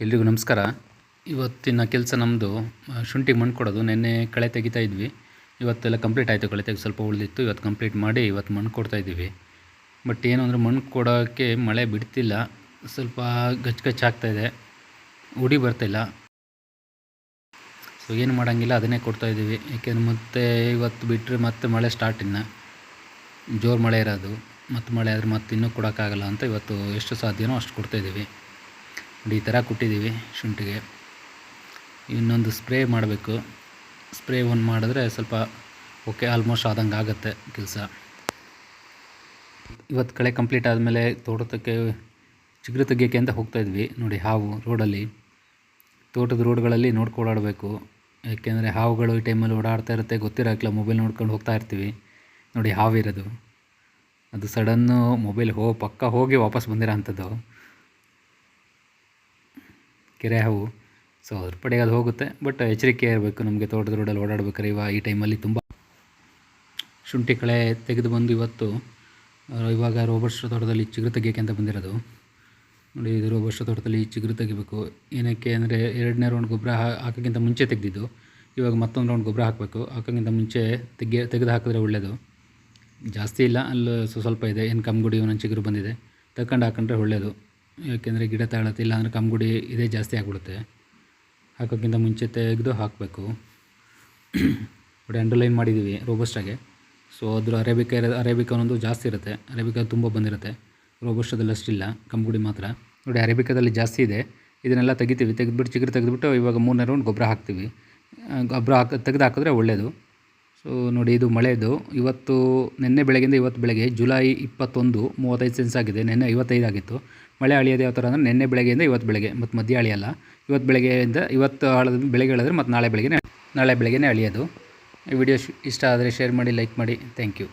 ಎಲ್ರಿಗೂ ನಮಸ್ಕಾರ. ಇವತ್ತಿನ ಕೆಲಸ ನಮ್ಮದು ಶುಂಠಿಗೆ ಮಣ್ಣು ಕೊಡೋದು ನೆನ್ನೆ ಕಳೆ ತೆಗಿತಾ ಇದ್ವಿ. ಇವತ್ತೆಲ್ಲ ಕಂಪ್ಲೀಟ್ ಆಯಿತು ಕಳೆ ತೆಗೆ ಸ್ವಲ್ಪ ಉಳಿದಿತ್ತು. ಇವತ್ತು ಕಂಪ್ಲೀಟ್ ಮಾಡಿ ಇವತ್ತು ಮಣ್ಣು ಕೊಡ್ತಾ ಇದ್ದೀವಿ. ಬಟ್ ಏನು ಅಂದರೆ ಮಣ್ಣು ಕೊಡೋಕ್ಕೆ ಮಳೆ ಬಿಡ್ತಿಲ್ಲ. ಸ್ವಲ್ಪ ಗಚ್ಚ ಗಚ್ ಆಗ್ತಾಯಿದೆ ಉಡಿ ಬರ್ತಿಲ್ಲ ಸೊ ಏನು ಮಾಡೋಂಗಿಲ್ಲ, ಅದನ್ನೇ ಕೊಡ್ತಾ ಇದ್ದೀವಿ. ಏಕೆಂದ್ರೆ ಮತ್ತೆ ಇವತ್ತು ಬಿಟ್ಟರೆ ಮತ್ತೆ ಮಳೆ ಸ್ಟಾರ್ಟ್ ಇನ್ನು. ಜೋರು ಮಳೆ ಇರೋದು. ಮತ್ತು ಮಳೆ ಆದರೆ ಮತ್ತೆ ಇನ್ನೂ ಕೊಡೋಕ್ಕಾಗಲ್ಲ ಅಂತ ಇವತ್ತು ಎಷ್ಟು ಸಾಧ್ಯನೋ ಅಷ್ಟು ಕೊಡ್ತಾಯಿದ್ದೀವಿ ನೋಡಿ, ಈ ಥರ ಕೊಟ್ಟಿದ್ದೀವಿ ಶುಂಠಿಗೆ. ಇನ್ನೊಂದು ಸ್ಪ್ರೇ ಮಾಡಬೇಕು. ಸ್ಪ್ರೇ ಒಂದು ಮಾಡಿದ್ರೆ ಸ್ವಲ್ಪ ಓಕೆ, ಆಲ್ಮೋಸ್ಟ್ ಆದಂಗೆ ಆಗುತ್ತೆ ಕೆಲಸ. ಇವತ್ತು ಕಳೆ ಕಂಪ್ಲೀಟ್ ಆದಮೇಲೆ ತೋಟಕ್ಕೆ ಚಿಗುರು ತೆಗಿಯೋಕ್ಕೆ ಅಂತ ಹೋಗ್ತಾಯಿದ್ವಿ ನೋಡಿ, ಹಾವು ರೋಡಲ್ಲಿ. ತೋಟದ ರೋಡ್ಗಳಲ್ಲಿ ನೋಡ್ಕೊಡಾಡಬೇಕು ಯಾಕೆಂದರೆ ಹಾವುಗಳು ಈ ಟೈಮಲ್ಲಿ ಓಡಾಡ್ತಾ ಇರುತ್ತೆ. ಗೊತ್ತಿರೋಕ್ಕಿಲ್ಲ, ಮೊಬೈಲ್ ನೋಡ್ಕೊಂಡು ಹೋಗ್ತಾ ಇರ್ತೀವಿ. ನೋಡಿ ಹಾವಿರೋದು ಅದು ಸಡನ್ನು ಮೊಬೈಲ್ ಹೋ, ಪಕ್ಕ ಹೋಗಿ ವಾಪಸ್ ಬಂದಿರೋ ಅಂಥದ್ದು. ಕೆರೆ ಹಾವು. ಸೊ ಅದ್ರ ಪಡೆಗೆ ಅದು ಹೋಗುತ್ತೆ. ಬಟ್ ಎಚ್ಚರಿಕೆ ಇರಬೇಕು. ನಮಗೆ ತೋಟದ ರೋಡಲ್ಲಿ ಓಡಾಡ್ಬೇಕಾರೆ ಇವಾಗ ಈ ಟೈಮಲ್ಲಿ ತುಂಬ ಶುಂಠಿ ಕಳೆ ತೆಗೆದು ಬಂದು ಇವತ್ತು ಇವಾಗ ರೋಬಸ್ಟ್ರ ತೋಟದಲ್ಲಿ ಚಿಗುರು ತೆಗಿಯೋಕೆ ಅಂತ ಬಂದಿರೋದು. ನೋಡಿ, ಇದು ರೋಬಸ್ಟ್ರ ತೋಟದಲ್ಲಿ ಚಿಗುರು ತೆಗಿಬೇಕು. ಏನಕ್ಕೆ ಅಂದರೆ ಎರಡನೇ ರೌಂಡ್ ಗೊಬ್ಬರ ಹಾಕೋಕ್ಕಿಂತ ಮುಂಚೆ ತೆಗೆದಿದ್ದು. ಇವಾಗ ಮತ್ತೊಂದು ರೌಂಡ್ ಗೊಬ್ಬರ ಹಾಕಬೇಕು. ಹಾಕೋಕ್ಕಿಂತ ಮುಂಚೆ ತೆಗೆ, ತೆಗೆದು ಹಾಕಿದ್ರೆ ಒಳ್ಳೆಯದು ಜಾಸ್ತಿ ಇಲ್ಲ. ಅಲ್ಲಿ ಸ್ವ- ಸ್ವಲ್ಪ ಇದೆ. ಏನು ಕಮ್ಗುಡಿ ಒಂದೊಂದು ಚಿಗುರು ಬಂದಿದೆ. ತಗೊಂಡು ಹಾಕೊಂಡ್ರೆ ಒಳ್ಳೆಯದು ಯಾಕೆಂದರೆ ಗಿಡ ತಾಳತ್ತಿಲ್ಲ ಅಂದರೆ ಕಮ್ಗುಡಿ ಇದೇ ಜಾಸ್ತಿ ಆಗಿಬಿಡುತ್ತೆ. ಹಾಕೋಕ್ಕಿಂತ ಮುಂಚೆ ತೆಗೆದು ಹಾಕಬೇಕು. ನೋಡಿ ಅಂಡರ್ಲೈನ್ ಮಾಡಿದ್ದೀವಿ ರೋಬಸ್ಟಾಗೆ ಸೊ ಅದ್ರ ಅರೇಬಿಕ ಅರೇಬಿಕ ಒಂದೊಂದು ಜಾಸ್ತಿ ಇರುತ್ತೆ. ಅರೇಬಿಕಾ ತುಂಬ ಬಂದಿರುತ್ತೆ. ರೋಬಸ್ಟದಲ್ಲಿ ಅಷ್ಟಿಲ್ಲ ಕಮ್ಗುಡಿ ಮಾತ್ರ. ನೋಡಿ ಅರೇಬಿಕಾದಲ್ಲಿ ಜಾಸ್ತಿ ಇದೆ. ಇದನ್ನೆಲ್ಲ ತೆಗಿತೀವಿ. ತೆಗೆದುಬಿಟ್ಟು, ಚಿಗುರು ತೆಗೆದುಬಿಟ್ಟು ಇವಾಗ ಮೂರನೇ ರೌಂಡ್ ಗೊಬ್ಬರ ಹಾಕ್ತೀವಿ. ಗೊಬ್ಬರ ಹಾಕಿ, ತೆಗೆದು ಹಾಕಿದ್ರೆ ಒಳ್ಳೆಯದು ಸೊ ನೋಡಿ, ಇದು ಮಳೆದು ಇವತ್ತು ನಿನ್ನೆ ಬೆಳಗ್ಗೆಯಿಂದ ಇವತ್ತು ಬೆಳಗ್ಗೆ ಜುಲೈ ಇಪ್ಪತ್ತೊಂದು ಮೂವತ್ತೈದು ಸೆನ್ಸ್ ಆಗಿದೆ. ನಿನ್ನೆ ಐವತ್ತೈದು ಆಗಿತ್ತು. ಮಳೆ ಅಳಿಯೋದು ಯಾವ ಥರ ಅಂದರೆ ನಿನ್ನೆ ಬೆಳಗ್ಗೆಯಿಂದ ಇವತ್ತು ಬೆಳಗ್ಗೆ, ಮತ್ತು ಮಧ್ಯ ಅಳಿಯಲ್ಲ. ಇವತ್ತು ಬೆಳಗ್ಗೆಯಿಂದ ಇವತ್ತು ಆಳದ ಬೆಳಗ್ಗೆ ಹೇಳಿದ್ರೆ ಮತ್ತು ನಾಳೆ ಬೆಳಗ್ಗೆ ನಾಳೆ ಬೆಳಗ್ಗೆನೇ ಅಳಿಯೋದು. ಈ ವಿಡಿಯೋ ಇಷ್ಟ ಆದರೆ ಶೇರ್ ಮಾಡಿ ಲೈಕ್ ಮಾಡಿ. Thank you